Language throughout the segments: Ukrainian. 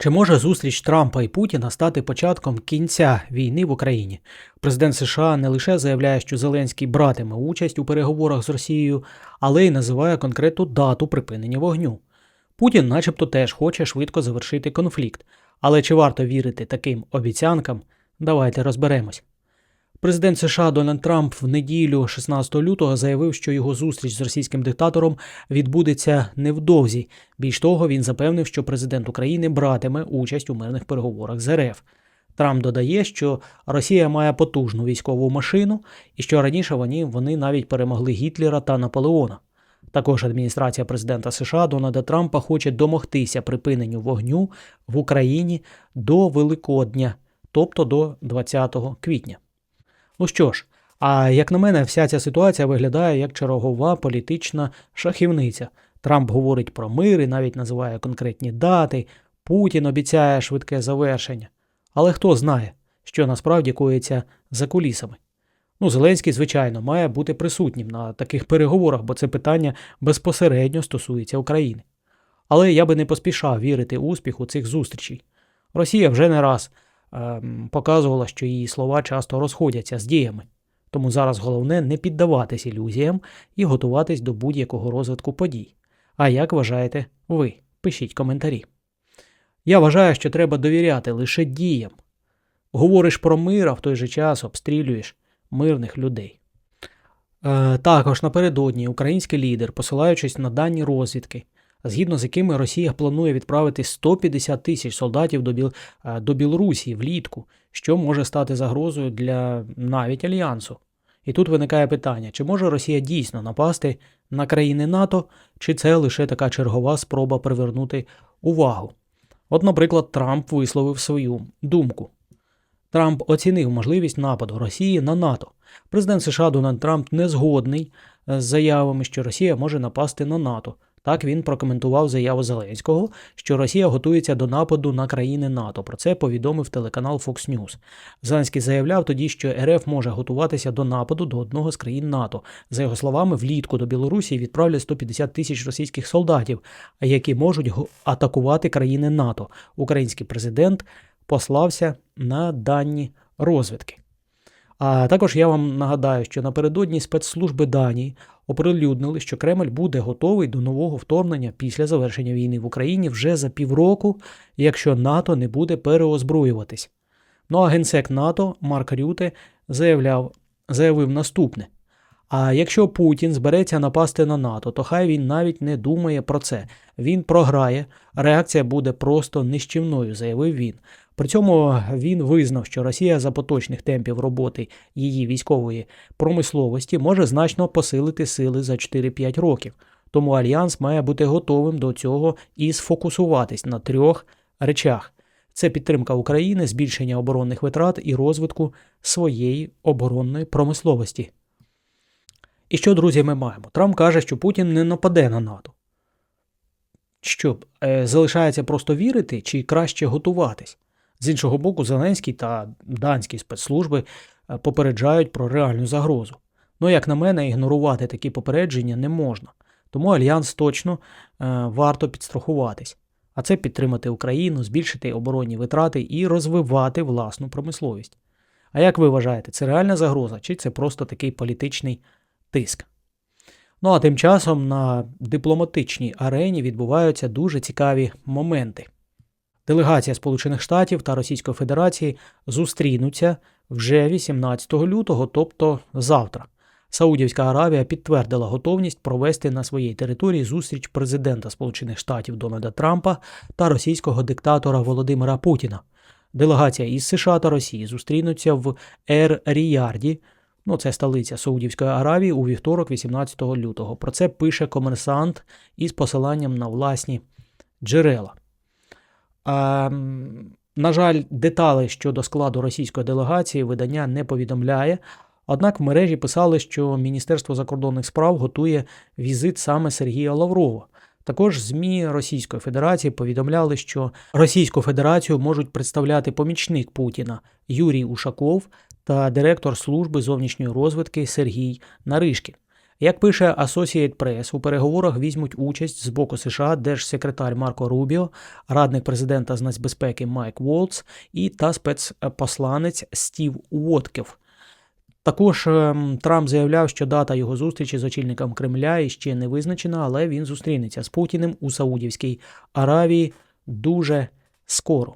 Чи може зустріч Трампа і Путіна стати початком кінця війни в Україні? Президент США не лише заявляє, що Зеленський братиме участь у переговорах з Росією, але й називає конкретну дату припинення вогню. Путін, начебто, теж хоче швидко завершити конфлікт. Але чи варто вірити таким обіцянкам? Давайте розберемось. Президент США Дональд Трамп в неділю 16 лютого заявив, що його зустріч з російським диктатором відбудеться невдовзі. Більш того, він запевнив, що президент України братиме участь у мирних переговорах з РФ. Трамп додає, що Росія має потужну військову машину і що раніше вони, вони навіть перемогли Гітлера та Наполеона. Також адміністрація президента США Дональда Трампа хоче домогтися припиненню вогню в Україні до Великодня, тобто до 20 квітня. Ну що ж, а як на мене, вся ця ситуація виглядає як чергова політична шахівниця. Трамп говорить про мир і навіть називає конкретні дати. Путін обіцяє швидке завершення. Але хто знає, що насправді коїться за кулісами? Ну, Зеленський, звичайно, має бути присутнім на таких переговорах, бо це питання безпосередньо стосується України. Але я би не поспішав вірити успіху цих зустрічей. Росія вже не раз показувала, що її слова часто розходяться з діями. Тому зараз головне не піддаватись ілюзіям і готуватись до будь-якого розвитку подій. А як вважаєте ви? Пишіть коментарі. Я вважаю, що треба довіряти лише діям. Говориш про мир, а в той же час обстрілюєш мирних людей. Е, також напередодні український лідер, посилаючись на дані розвідки, згідно з якими Росія планує відправити 150 тисяч солдатів до, Біл... е, до Білорусі влітку, що може стати загрозою для навіть альянсу. І тут виникає питання: чи може Росія дійсно напасти на країни НАТО, чи це лише така чергова спроба привернути увагу? От, наприклад, Трамп висловив свою думку. Трамп оцінив можливість нападу Росії на НАТО. Президент США Дональд Трамп не згодний з заявами, що Росія може напасти на НАТО. Так він прокоментував заяву Зеленського, що Росія готується до нападу на країни НАТО. Про це повідомив телеканал Fox News. Зеленський заявляв тоді, що РФ може готуватися до нападу до одного з країн НАТО. За його словами, влітку до Білорусі відправлять 150 тисяч російських солдатів, які можуть атакувати країни НАТО. Український президент послався на дані розвідки. А також я вам нагадаю, що напередодні спецслужби Данії оприлюднили, що Кремль буде готовий до нового вторгнення після завершення війни в Україні вже за півроку, якщо НАТО не буде переозброюватись. Ну а генсек НАТО Марк Рюте заявляв, заявив наступне: а якщо Путін збереться напасти на НАТО, то хай він навіть не думає про це. Він програє, реакція буде просто нищівною, заявив він. При цьому він визнав, що Росія за поточних темпів роботи її військової промисловості може значно посилити сили за 4-5 років. Тому альянс має бути готовим до цього і сфокусуватись на трьох речах: це підтримка України, збільшення оборонних витрат і розвитку своєї оборонної промисловості. І що, друзі, ми маємо? Трамп каже, що Путін не нападе на НАТО. Що, е, залишається просто вірити чи краще готуватись? З іншого боку, Зеленський та данські спецслужби е, попереджають про реальну загрозу. Ну, як на мене, ігнорувати такі попередження не можна. Тому альянс точно е, варто підстрахуватись. А це підтримати Україну, збільшити оборонні витрати і розвивати власну промисловість. А як ви вважаєте, це реальна загроза, чи це просто такий політичний тиск? Ну а тим часом на дипломатичній арені відбуваються дуже цікаві моменти. Делегація Сполучених Штатів та Російської Федерації зустрінуться вже 18 лютого, тобто завтра. Саудівська Аравія підтвердила готовність провести на своїй території зустріч президента Сполучених Штатів Дональда Трампа та російського диктатора Володимира Путіна. Делегація із США та Росії зустрінуться в Ер-Ріярді, ну це столиця Саудівської Аравії, у вівторок, 18 лютого. Про це пише комерсант із посиланням на власні джерела. А, на жаль, деталі щодо складу російської делегації видання не повідомляє. Однак в мережі писали, що Міністерство закордонних справ готує візит саме Сергія Лаврова. Також ЗМІ Російської Федерації повідомляли, що Російську Федерацію можуть представляти помічник Путіна Юрій Ушаков та директор служби зовнішньої розвитки Сергій Наришкін. Як пише Associated Press, у переговорах візьмуть участь з боку США держсекретар Марко Рубіо, радник президента з нацбезпеки Майк Волц і та спецпосланець Стів Уотків. Також ем, Трамп заявляв, що дата його зустрічі з очільником Кремля іще не визначена, але він зустрінеться з Путіним у Саудівській Аравії дуже скоро.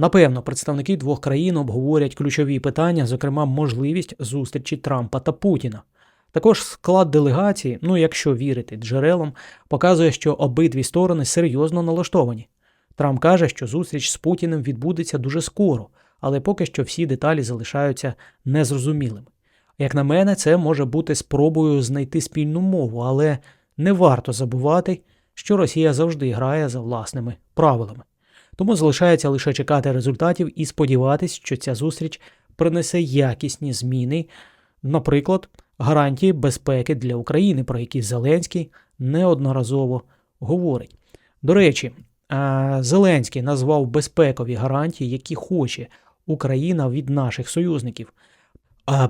Напевно, представники двох країн обговорять ключові питання, зокрема, можливість зустрічі Трампа та Путіна. Також склад делегації, ну якщо вірити джерелам, показує, що обидві сторони серйозно налаштовані. Трамп каже, що зустріч з Путіним відбудеться дуже скоро, але поки що всі деталі залишаються незрозумілими. Як на мене, це може бути спробою знайти спільну мову, але не варто забувати, що Росія завжди грає за власними правилами. Тому залишається лише чекати результатів і сподіватись, що ця зустріч принесе якісні зміни, наприклад, гарантії безпеки для України, про які Зеленський неодноразово говорить. До речі, Зеленський назвав безпекові гарантії, які хоче Україна від наших союзників.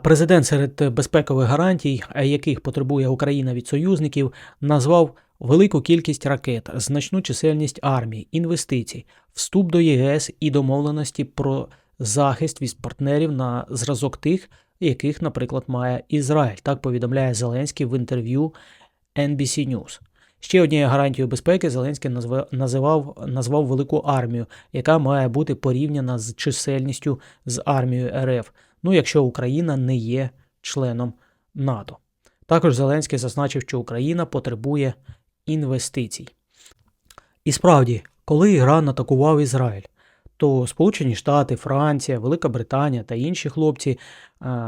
Президент серед безпекових гарантій, яких потребує Україна від союзників, назвав велику кількість ракет, значну чисельність армії, інвестицій, вступ до ЄС і домовленості про захист від партнерів на зразок тих, яких, наприклад, має Ізраїль. Так повідомляє Зеленський в інтерв'ю NBC News. Ще однією гарантією безпеки Зеленський називав, назвав велику армію, яка має бути порівняна з чисельністю з армією РФ. Ну, якщо Україна не є членом НАТО. Також Зеленський зазначив, що Україна потребує інвестицій. І справді, коли Іран атакував Ізраїль, то Сполучені Штати, Франція, Велика Британія та інші хлопці,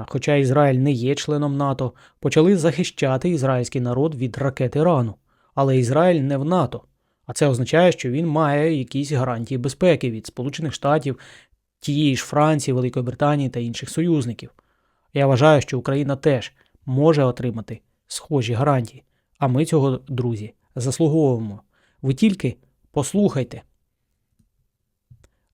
хоча Ізраїль не є членом НАТО, почали захищати ізраїльський народ від ракет Ірану. Але Ізраїль не в НАТО. А це означає, що він має якісь гарантії безпеки від Сполучених Штатів, тієї ж Франції, Великої Британії та інших союзників. Я вважаю, що Україна теж може отримати схожі гарантії. А ми цього, друзі, заслуговуємо. Ви тільки послухайте.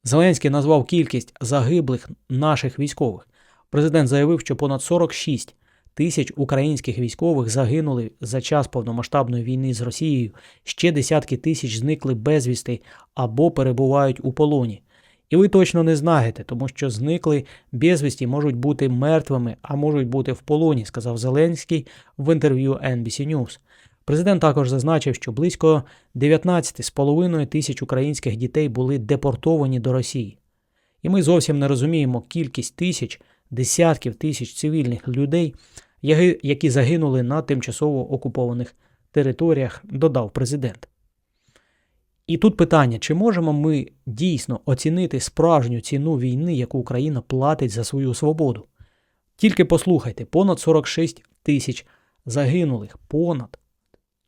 Зеленський назвав кількість загиблих наших військових. Президент заявив, що понад 46 тисяч українських військових загинули за час повномасштабної війни з Росією, ще десятки тисяч зникли безвісти або перебувають у полоні. І ви точно не знаєте, тому що зникли безвісті можуть бути мертвими, а можуть бути в полоні, сказав Зеленський в інтерв'ю NBC News. Президент також зазначив, що близько 19,5 тисяч українських дітей були депортовані до Росії. І ми зовсім не розуміємо кількість тисяч, десятків тисяч цивільних людей, які загинули на тимчасово окупованих територіях, додав президент. І тут питання: чи можемо ми дійсно оцінити справжню ціну війни, яку Україна платить за свою свободу? Тільки послухайте, понад 46 тисяч загинулих, понад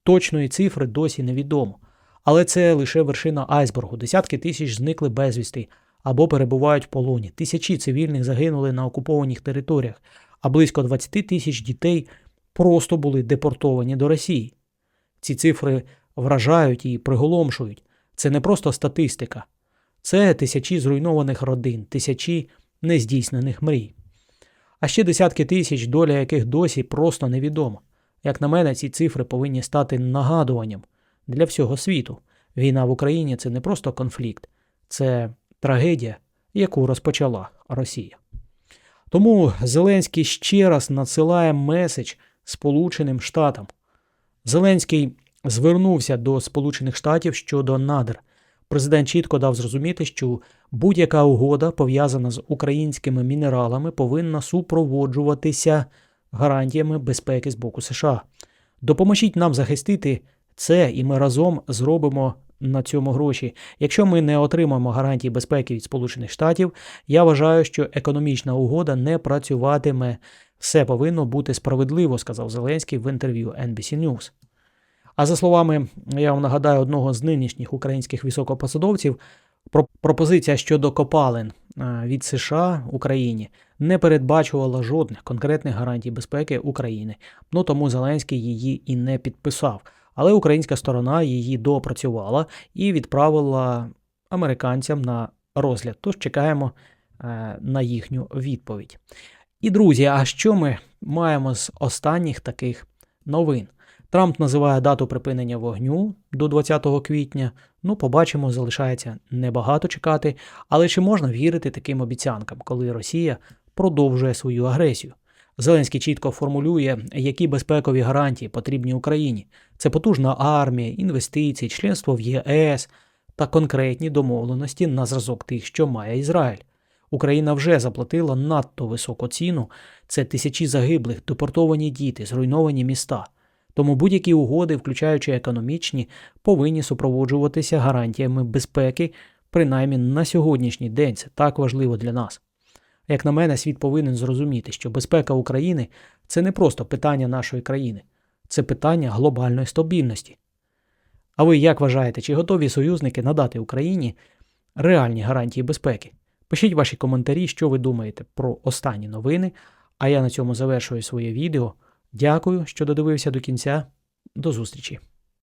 точної цифри досі невідомо. Але це лише вершина айсбергу. Десятки тисяч зникли безвісти або перебувають в полоні. Тисячі цивільних загинули на окупованих територіях, а близько 20 тисяч дітей просто були депортовані до Росії. Ці цифри вражають і приголомшують. Це не просто статистика, це тисячі зруйнованих родин, тисячі нездійснених мрій. А ще десятки тисяч, доля яких досі просто невідома. Як на мене, ці цифри повинні стати нагадуванням для всього світу. Війна в Україні це не просто конфлікт, це трагедія, яку розпочала Росія. Тому Зеленський ще раз надсилає меседж Сполученим Штатам. Зеленський звернувся до Сполучених Штатів щодо надр. Президент чітко дав зрозуміти, що будь-яка угода, пов'язана з українськими мінералами, повинна супроводжуватися гарантіями безпеки з боку США. Допоможіть нам захистити це, і ми разом зробимо на цьому гроші. Якщо ми не отримаємо гарантії безпеки від Сполучених Штатів, я вважаю, що економічна угода не працюватиме. Все повинно бути справедливо, сказав Зеленський в інтерв'ю NBC News. А за словами, я вам нагадаю, одного з нинішніх українських високопосадовців, пропозиція щодо копалин від США Україні не передбачувала жодних конкретних гарантій безпеки України. Ну тому Зеленський її і не підписав. Але українська сторона її доопрацювала і відправила американцям на розгляд. Тож чекаємо е, на їхню відповідь. І друзі, а що ми маємо з останніх таких новин? Трамп називає дату припинення вогню до 20 квітня. Ну, побачимо, залишається небагато чекати. Але чи можна вірити таким обіцянкам, коли Росія продовжує свою агресію? Зеленський чітко формулює, які безпекові гарантії потрібні Україні. Це потужна армія, інвестиції, членство в ЄС та конкретні домовленості на зразок тих, що має Ізраїль. Україна вже заплатила надто високу ціну. Це тисячі загиблих, депортовані діти, зруйновані міста. Тому будь-які угоди, включаючи економічні, повинні супроводжуватися гарантіями безпеки, принаймні на сьогоднішній день. Це так важливо для нас. Як на мене, світ повинен зрозуміти, що безпека України це не просто питання нашої країни, це питання глобальної стабільності. А ви як вважаєте, чи готові союзники надати Україні реальні гарантії безпеки? Пишіть ваші коментарі, що ви думаєте про останні новини. А я на цьому завершую своє відео. Дякую, що додивився до кінця. До зустрічі!